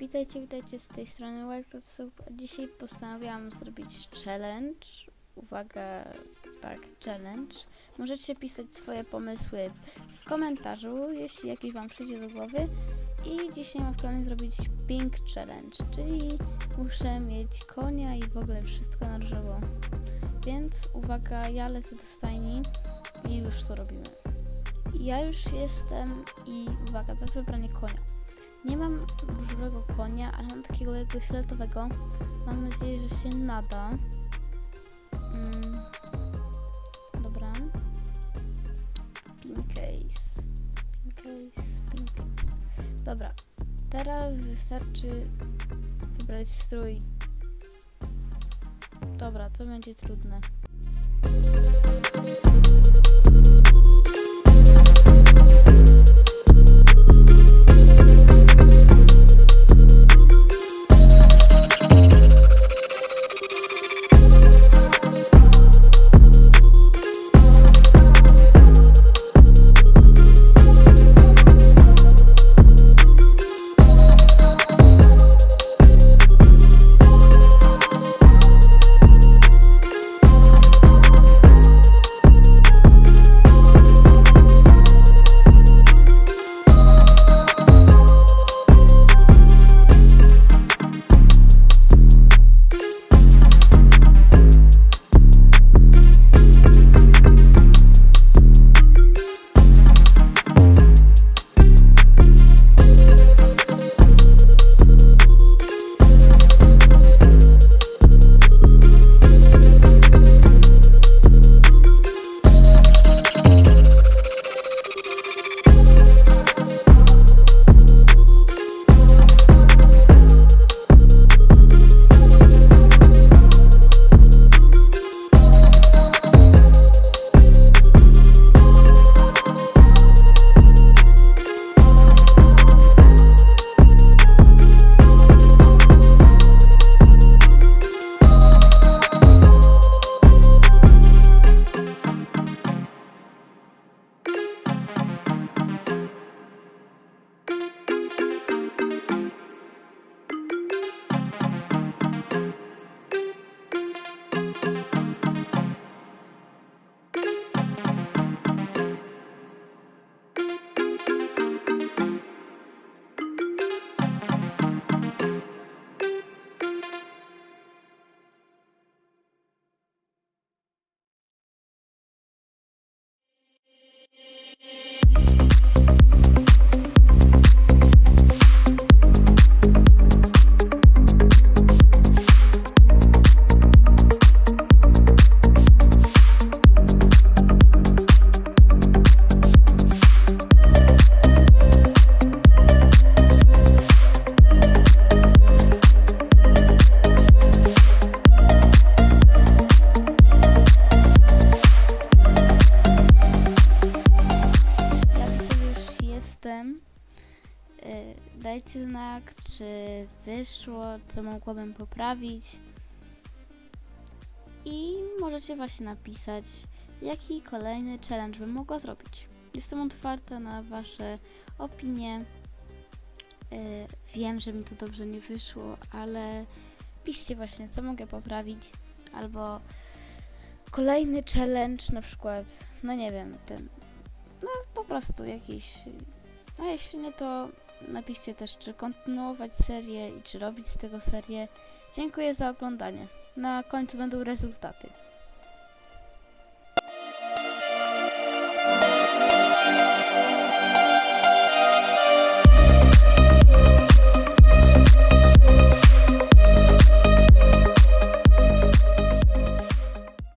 Witajcie, witajcie z tej strony Wildcat Soup. A Dzisiaj postanowiłam zrobić challenge. Uwaga, tak, challenge. Możecie pisać swoje pomysły w komentarzu, jeśli jakiś wam przyjdzie do głowy. I dzisiaj mam w planie zrobić pink challenge, czyli muszę mieć konia i w ogóle wszystko na drzewo. Więc uwaga, ja lecę do stajni i już co robimy. Ja już jestem i uwaga, teraz wybranie konia. Nie mam różowego konia, ale mam takiego jakby fioletowego. Mam nadzieję, że się nada. Mm. Dobra. Pin case. Pin case, case. Dobra. Teraz wystarczy wybrać strój. Dobra, to będzie trudne. Dajcie znak, czy wyszło, co mogłabym poprawić. I możecie właśnie napisać, jaki kolejny challenge bym mogła zrobić. Jestem otwarta na Wasze opinie. Y, Wiem, że mi to dobrze nie wyszło, ale piszcie właśnie, co mogę poprawić, albo kolejny challenge, na przykład, no nie wiem, ten no po prostu jakiś. A jeśli nie, to napiszcie też, czy kontynuować serię i czy robić z tego serię. Dziękuję za oglądanie. Na końcu będą rezultaty.